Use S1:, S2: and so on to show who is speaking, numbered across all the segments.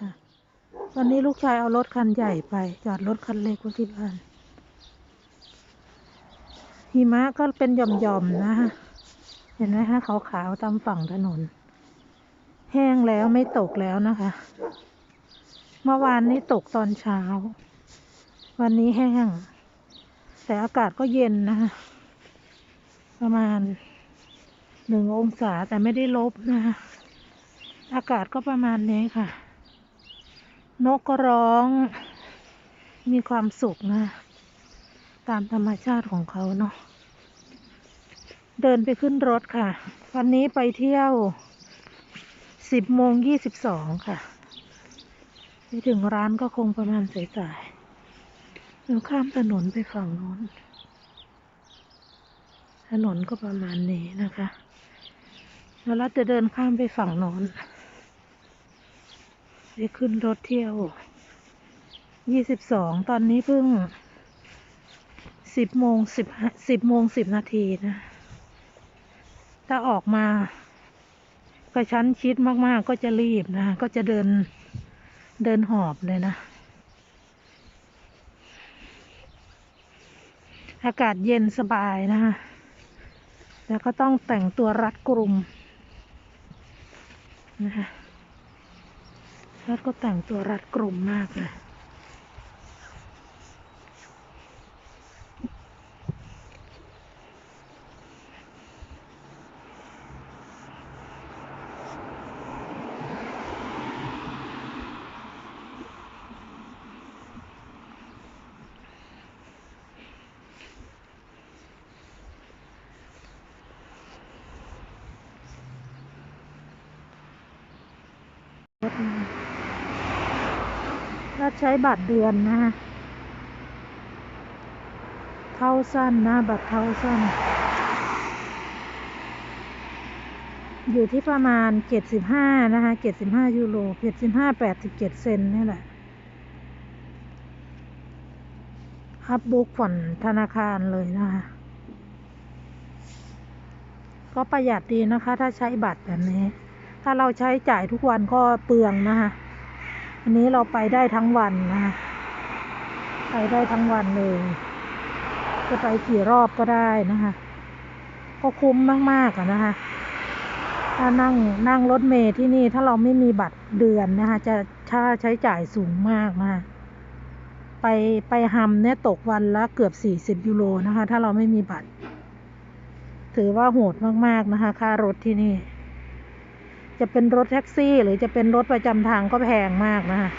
S1: ค่ะ วันนี้ลูกชายเอารถคันใหญ่ไป จอดรถคันเล็กไว้ที่บ้าน หิมะก็เป็นหย่อมๆนะคะเห็นไหมคะขาวๆตามฝั่งถนน แห้งแล้วไม่ตกแล้วนะคะ เมื่อวานนี้ตกตอนเช้า วันนี้แห้ง แต่อากาศก็เย็นนะคะประมาณหนึ่งองศาแต่ไม่ได้ลบนะคะอากาศก็ประมาณนี้ค่ะ นกก็ร้อง มีความสุขนะ ตามธรรมชาติของเขาเนาะเดินไปขึ้นรถค่ะ วันนี้ไปเที่ยวสิบโมงยี่สิบสองค่ะ ไปถึงร้านก็คงประมาณสายๆเราข้ามถนนไปฝั่งโน้น ถนนก็ประมาณนี้นะคะ แล้วเราจะเดินข้ามไปฝั่งโน้น ไปขึ้นรถเที่ยว ยี่สิบสอง ตอนนี้เพิ่งสิบโมงสิบสิบโมงสิบนาทีนะ ถ้าออกมากระชั้นชิดมากๆ ก็จะรีบนะ ก็จะเดินเดินหอบเลยนะ อากาศเย็นสบายนะคะแต่ก็ต้องแต่งตัวรัดกลุ่มนะคะ แล้วก็แต่งตัวรัดกลุ่มมากเลยรถมา รัดใช้บัตรเดือนนะฮะเท่าสั้นนะ บัตรเท่าสั้น อยู่ที่ประมาณเจ็ดสิบห้านะคะเจ็ดสิบห้ายูโรเจ็ดสิบห้าแปดสิบเจ็ดเซนนี่แหละอัพบุ๊กผ่อนธนาคารเลยนะคะก็ประหยัดดีนะคะ ถ้าใช้บัตรแบบนี้ ถ้าเราใช้จ่ายทุกวันก็เปลืองนะคะ อันนี้เราไปได้ทั้งวันนะไปได้ทั้งวันเลย จะไปกี่รอบก็ได้นะคะ ก็คุ้มมากๆนะคะ ถ้านั่งนั่งรถเมล์ที่นี่ถ้าเราไม่มีบัตรเดือนนะคะ จะค่าใช้จ่ายสูงมากนะคะไปไปฮัมเนี่ยตกวันละเกือบสี่สิบยูโรนะคะ ถ้าเราไม่มีบัตร ถือว่าโหดมาก ๆ นะคะ ค่ารถที่นี่ จะเป็นรถแท็กซี่ หรือจะเป็นรถประจำทางก็แพงมากนะคะ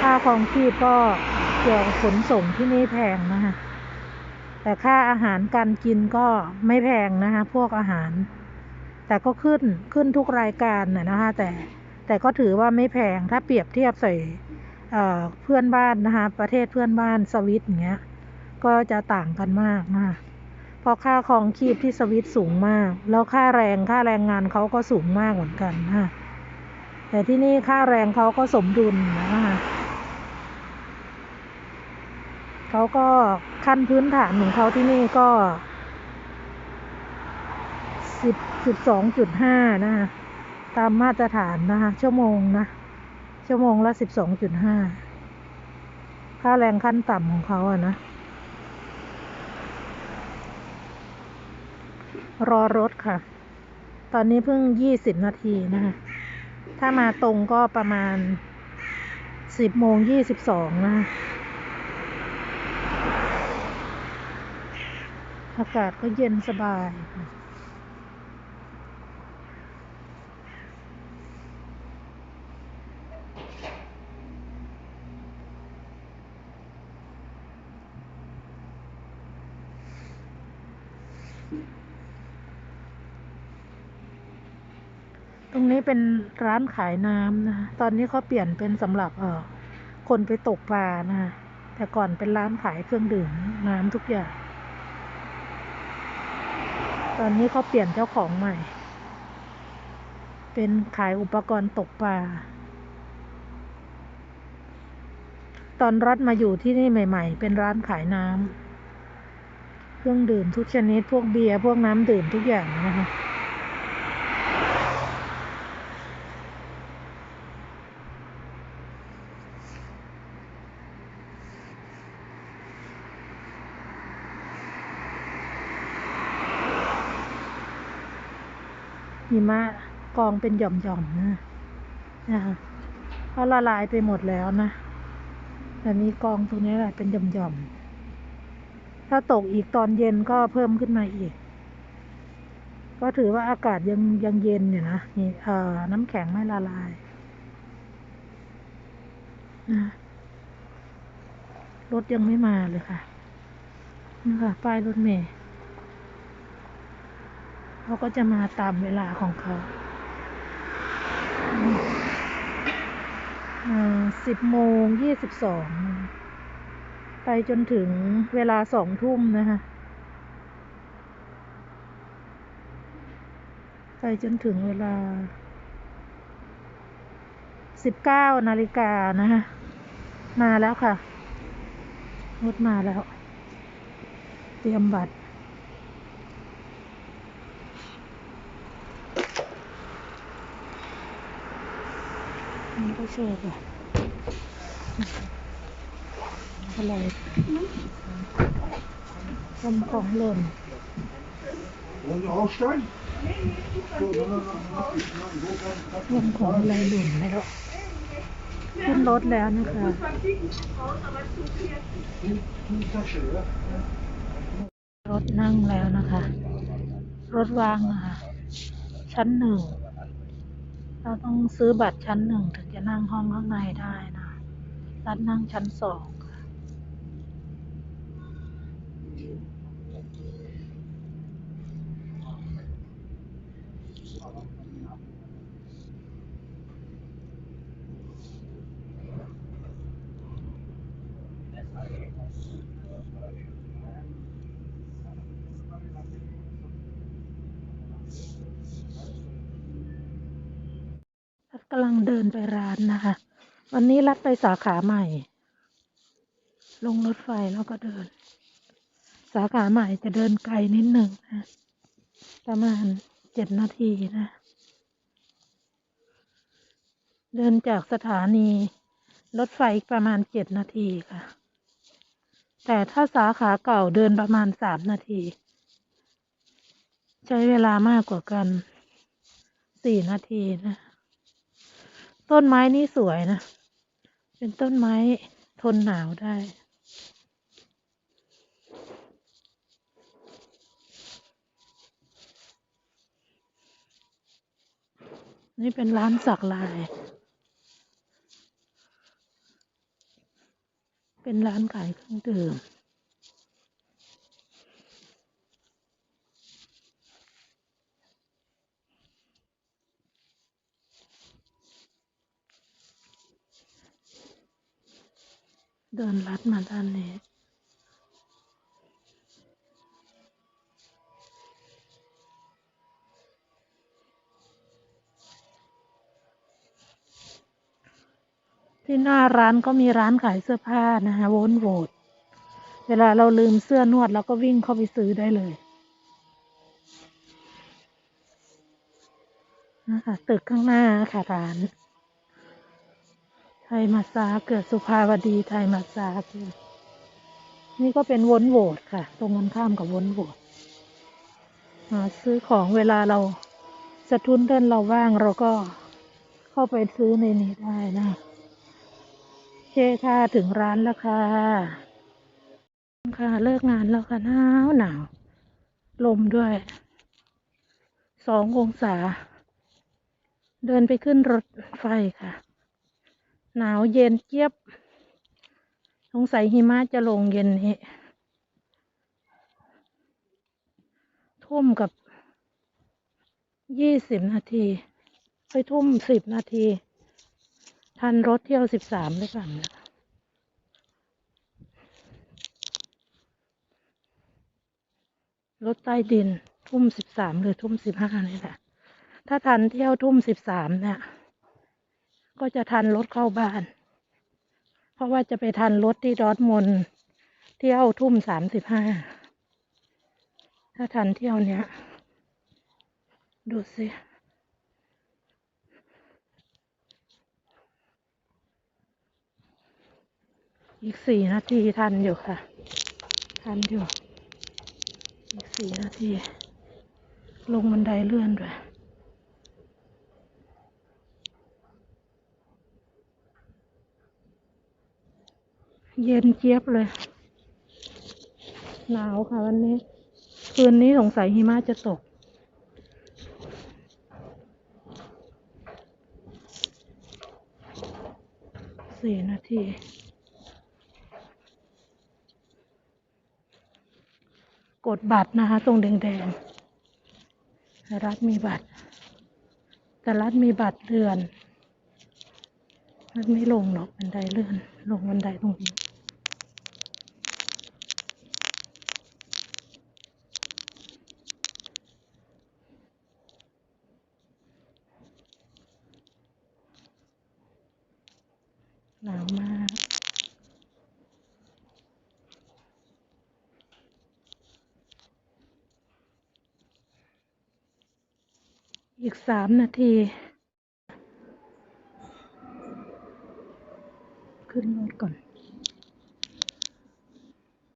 S1: ค่าของชีพก็เกี่ยวกับขนส่งที่นี่แพงนะคะแต่ค่าอาหารการกินก็ไม่แพงนะคะพวกอาหาร แต่ก็ขึ้นขึ้นทุกรายการน่ะนะคะ แต่แต่ก็ถือว่าไม่แพงถ้าเปรียบเทียบใส่เอ่อเพื่อนบ้านนะคะ ประเทศเพื่อนบ้านสวิตอย่างเงี้ย ก็จะต่างกันมากนะคะ เพราะค่าครองชีพที่สวิตสูงมาก แล้วค่าแรงค่าแรงงานเขาก็สูงมากเหมือนกันนะคะแต่ที่นี่ค่าแรงเขาก็สมดุลนะคะเขาก็ขั้นพื้นฐานของเขาที่นี่ก็สิบสิบสองจุดห้านะคะตามมาตรฐานนะคะชั่วโมงนะ ชั่วโมงละสิบสองจุดห้าค่าแรงขั้นต่ำของเขาอะนะ รอรถค่ะ ตอนนี้เพิ่งยี่สิบนาทีนะคะ ถ้ามาตรงก็ประมาณสิบโมงยี่สิบสองนะอากาศก็เย็นสบายค่ะ ตรงนี้เป็นร้านขายน้ำนะคะตอนนี้เขาเปลี่ยนเป็นสำหรับเออคนไปตกปลานะคะแต่ก่อนเป็นร้านขายเครื่องดื่มน้ำทุกอย่าง ตอนนี้เขาเปลี่ยนเจ้าของใหม่ เป็นขายอุปกรณ์ตกปลา ตอนรัฐมาอยู่ที่นี่ใหม่ ๆ เป็นร้านขายน้ำเครื่องดื่มทุกชนิด พวกเบียร์ พวกน้ำดื่มทุกอย่างนะคะ หิมะกองเป็นหย่อมๆนะนะคะเขาละลายไปหมดแล้วนะแต่มีกองตรงนี้แหละเป็นหย่อมๆถ้าตกอีกตอนเย็นก็เพิ่มขึ้นมาอีก ก็ถือว่าอากาศยังยังเย็นอยู่นะนี่เอ่อน้ำแข็งไม่ละลายนะรถยังไม่มาเลยค่ะนี่ค่ะป้ายรถเมล์ เขาก็จะมาตามเวลาของเขาสิบโมงยี่สิบสองไปจนถึงเวลาสองทุ่มนะคะ ไปจนถึงเวลาสิบเก้านาฬิกานะคะมาแล้วค่ะรถมาแล้ว เตรียมบัตร นี่ ก็โชว์ค่ะอะไรทำของหล่น
S2: Wil je afstaan?
S1: รวมของอะไรหล่นแล้วขึ้นรถแล้วนะคะรถนั่งแล้วนะคะ รถวางนะคะ ชั้นหนึ่ง เราต้องซื้อบัตรชั้นหนึ่งถึงจะนั่งห้องข้างในได้นะ รัดนั่งชั้นสอง กำลังเดินไปร้านนะคะ วันนี้รัดไปสาขาใหม่ ลงรถไฟแล้วก็เดิน สาขาใหม่จะเดินไกลนิดหนึ่งนะ ประมาณเจ็ดนาทีนะ เดินจากสถานีรถไฟประมาณเจ็ดนาทีค่ะ แต่ถ้าสาขาเก่าเดินประมาณสามนาที ใช้เวลามากกว่ากันสี่นาทีนะ ต้นไม้นี่สวยนะ เป็นต้นไม้ทนหนาวได้ นี่เป็นร้านสักลาย เป็นร้านขายเครื่องดื่ม เดินลัดมาด้านนี้ ที่หน้าร้านก็มีร้านขายเสื้อผ้านะคะโวนโวดเวลาเราลืมเสื้อนวดเราก็วิ่งเข้าไปซื้อได้เลยนะคะตึกข้างหน้าค่ะร้าน ไทยมาซาเกิดสุภาวดีไทยมาซาคือนี่ก็เป็นวนโหวดค่ะ ตรงกันข้ามกับวนโหวดหาซื้อของเวลาเราสะทุนเดินเราว่างเราก็เข้าไปซื้อในนี้ได้นะเคค่ะถึงร้านแล้วค่ะ ค่ะ เลิกงานแล้วค่ะหนาวหนาว ลมด้วยสององศา เดินไปขึ้นรถไฟค่ะ หนาวเย็นเจี๊ยบ สงสัยหิมะจะลงเย็นนี้ทุ่มกับยี่สิบนาที ไปทุ่มสิบนาที ทันรถเที่ยวสิบสามหรือเปล่าเนี่ยรถใต้ดินทุ่มสิบสามหรือทุ่มสิบห้านี่แหละ ถ้าทันเที่ยวทุ่มสิบสามเนี่ย ก็จะทันรถเข้าบ้าน เพราะว่าจะไปทันรถที่ดอร์ทมนเที่ยวทุ่มสามสิบห้า ถ้าทันเที่ยวเนี้ย ดูสิอีกสี่นาทีทันอยู่ค่ะ ทันอยู่ อีกสี่นาที ลงบันไดเลื่อนด้วย เย็นเจี๊ยบเลย หนาวค่ะวันนี้ คืนนี้สงสัยหิมะจะตก สี่นาทีกดบัตรนะคะ ตรงแดงๆรัฐมีบัตร แต่รัฐมีบัตรเดือน รัฐไม่ลงหรอกบันไดเลื่อน ลงบันไดตรงนี้หนาวมาก อีกสามนาที second